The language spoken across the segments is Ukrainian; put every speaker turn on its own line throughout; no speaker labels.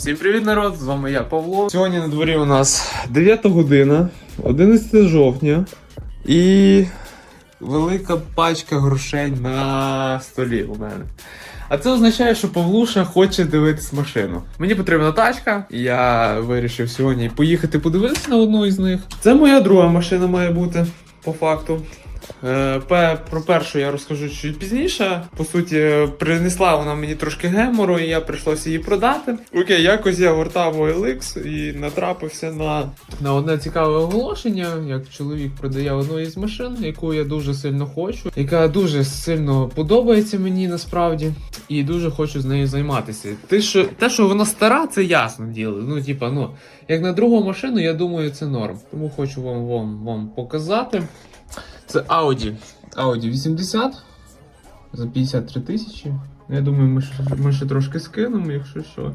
Всім привіт, народ! З вами я, Павло. Сьогодні на дворі у нас 9 година, 11 жовтня і велика пачка грошей на столі у мене. А це означає, що Павлуша хоче дивитись машину. Мені потрібна тачка, я вирішив сьогодні поїхати подивитися на одну із них. Це моя друга машина має бути, по факту. Е, Про першу я розкажу чуть пізніше. По суті, принесла вона мені трошки гемору, і я прийшлося її продати. Окей, якось я гортав OLX і натрапився на, на одне цікаве оголошення, як чоловік продає одну із машин, яку я дуже сильно хочу, яка дуже сильно подобається мені насправді, і дуже хочу з нею займатися. Те, що, те, що вона стара, це ясно діло. Ну, типа, ну, як на другу машину, я думаю, це норм. Тому хочу вам, вам, вам показати. Це Audi. Audi 80 за 53 тисячі. Ну, Я думаю, ми ще, ми ще трошки скинемо, якщо що.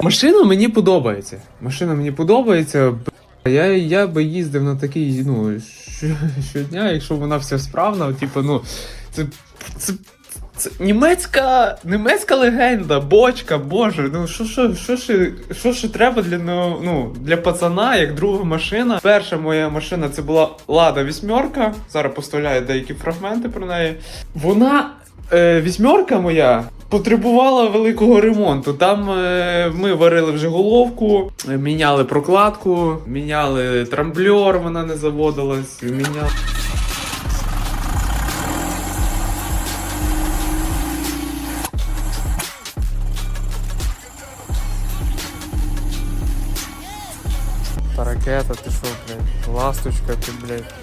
Машина мені подобається. Машина мені подобається. Я, я би їздив на такий, ну, щодня, якщо вона вся справна, типу, ну, це. це це німецька, німецька легенда, бочка, боже, ну що що, що, ще, що ще треба для, ну, ну, для пацана, як друга машина. Перша моя машина це була Лада вісьмерка. Зараз поставляю деякі фрагменти про неї. Вона, е, вісьмерка моя, потребувала великого ремонту. Там е, ми варили вже головку, е, міняли прокладку, міняли трамблер, вона не заводилась, міняли. Та ракета, ти що, блядь, ласточка ти, блядь.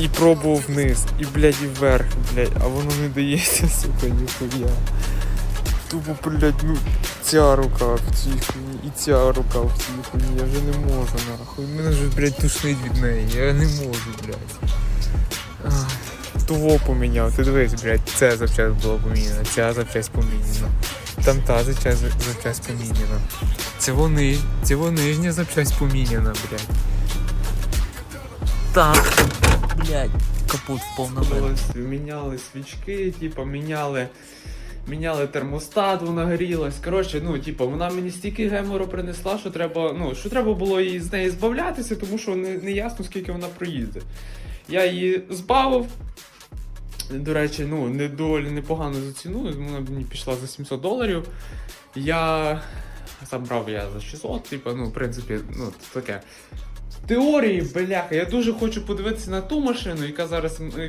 І пробував вниз, і, блядь, і вверх, блядь, а воно не дається, сука, ніхуя. Тупо, блядь, ну, ця рука в цій хуйні, і ця рука в цій хуйні, я вже не можу, нахуй. Мене вже, блядь, тушнить від неї, я не можу, блядь. Ах, Того поміняв, ти дивись, блядь, ця запчасть була поміняна, ця запчасть поміняна. Там та запчасть, запчасть поміняна. Це вони, це вони нижня запчасть поміняна, блядь.
Так, блядь, капут на
міняли свічки, типу, міняли. Міняли термостат, вона грілась. Коротше, ну, типу, вона мені стільки гемору принесла, що треба, ну, що треба було її з неї збавлятися, тому що не, не ясно, скільки вона проїздить. Я її збавив. До речі, ну, не доволі непогано за ціну, вона мені пішла за 700 доларів. Я сам брав я за 600, типу, ну, в принципі, ну, таке. В теорії, бляха, я дуже хочу подивитися на ту машину, яка зараз на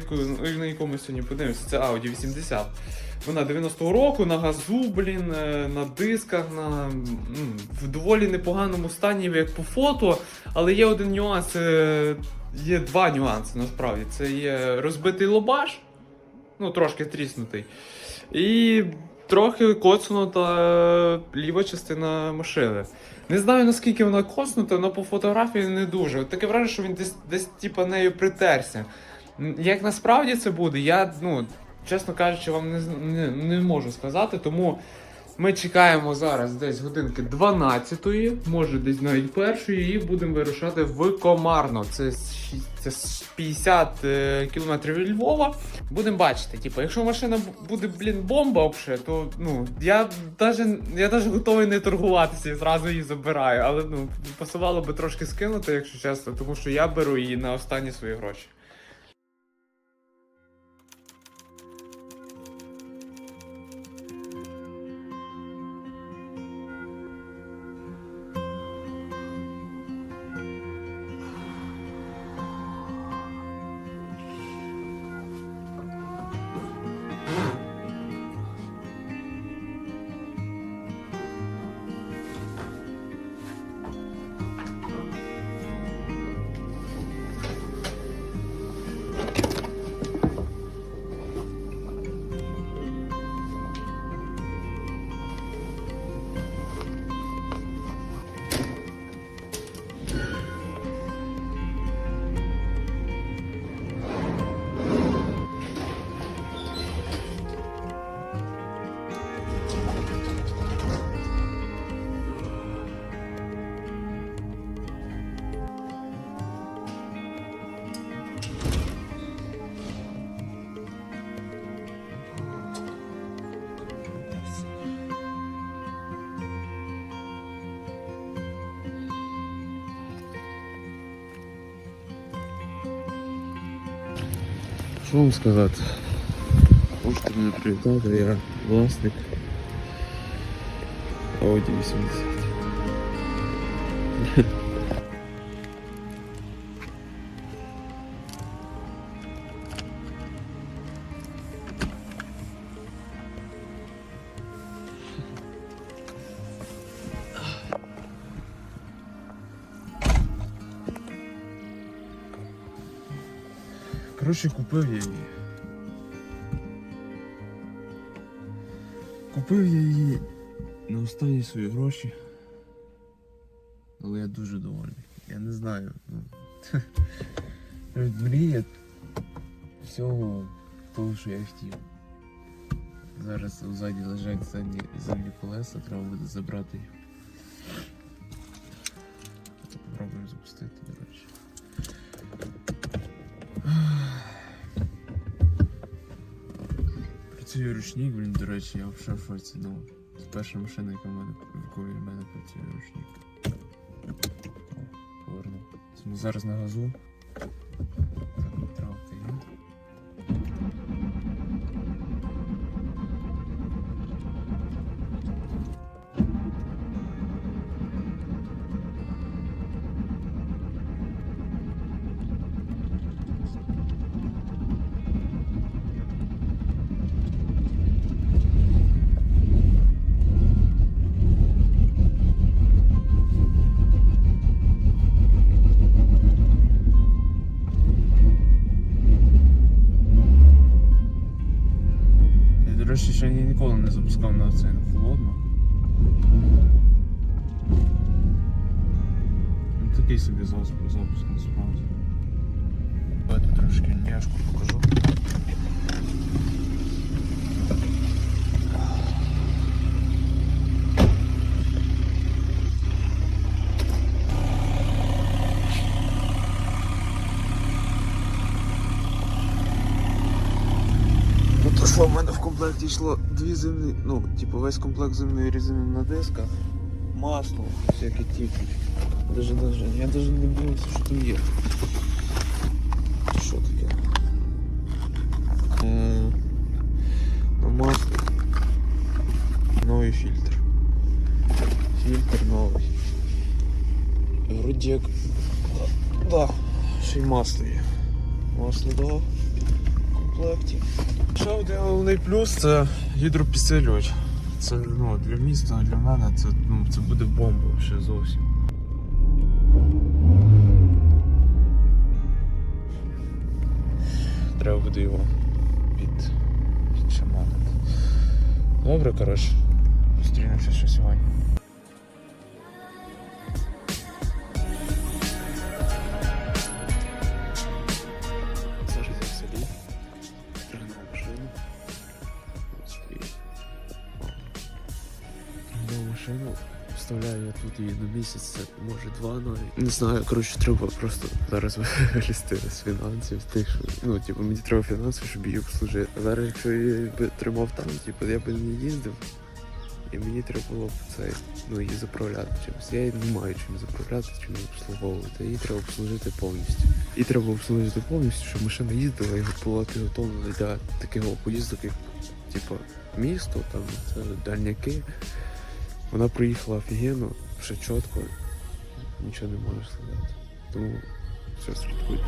яку, ми сьогодні подивимося. Це Audi 80. Вона 90-го року на газу, блін, е, на дисках, на в доволі непоганому стані, як по фото. Але є один нюанс, е, є два нюанси насправді. Це є розбитий лобаш, ну трошки тріснутий. І трохи коцнута ліва частина машини. Не знаю наскільки вона коснута, але по фотографії не дуже. Таке враження, що він десь десь типа нею притерся. Як насправді це буде, я ну чесно кажучи, вам не, не, не можу сказати, тому. Ми чекаємо зараз десь годинки 12-ї, може десь навіть першої, і будемо вирушати в Комарно. Це, це 50 е, кілометрів від Львова. Будемо бачити. Типу, якщо машина буде, блін, бомба взагалі, то ну я даже, я даже готовий не торгуватися і зразу її забираю. Але ну пасувало би трошки скинути, якщо чесно, тому що я беру її на останні свої гроші. Що вам сказати? Можете мене привітати, я власник Audi 80. Коротше, купив я її. Купив я її на останні свої гроші. Але я дуже довольний. Я не знаю. Ну, навіть мрія всього того, що я хотів. Зараз ззаді лежать задні, задні колеса, треба буде забрати їх. Працює ручник, блін, до речі, я в шоці, ну. Це перша машина, яка в мене, в мене працює ручник. Повернув. Зараз на газу. Не запускав на це холодно. Ну, такий собі запуск насправді. Давайте трошки няшку покажу. Ну то що в мене в комплекті йшло дві зимні, ну, типу весь комплект зимної резини на дисках, масло, всякі ті. Даже, даже, я даже не дивився, що там є. Що таке? Е, На масло. Новий фільтр. Фільтр новий. Вроді як. Да, ще й масло є. Масло дав в Комплекті. Ще один головний плюс це гідропідсилювач. Це ну, для міста, для мене це, ну, це буде бомба ще зовсім. Треба буде його під, підшаманити. Добре, коротше. Зустрінемося ще сьогодні. Машину. Вставляю я тут її на місяць, може два навіть. Не знаю, коротше, треба просто зараз вилізти з фінансів, з тих, що, ну, типу, мені треба фінанси, щоб її обслужити. А зараз, якщо я би тримав там, типу, я би не їздив, і мені треба було б це, ну, її заправляти чимось. Я її не маю чим заправляти, чим її обслуговувати. Її треба обслужити повністю. І треба обслужити повністю, щоб машина їздила і була підготовлена для такого поїздок, як типу, місто, там дальняки. Вона приїхала офігенно, все чітко, нічого не можеш сказати. Тому все слідкуйте.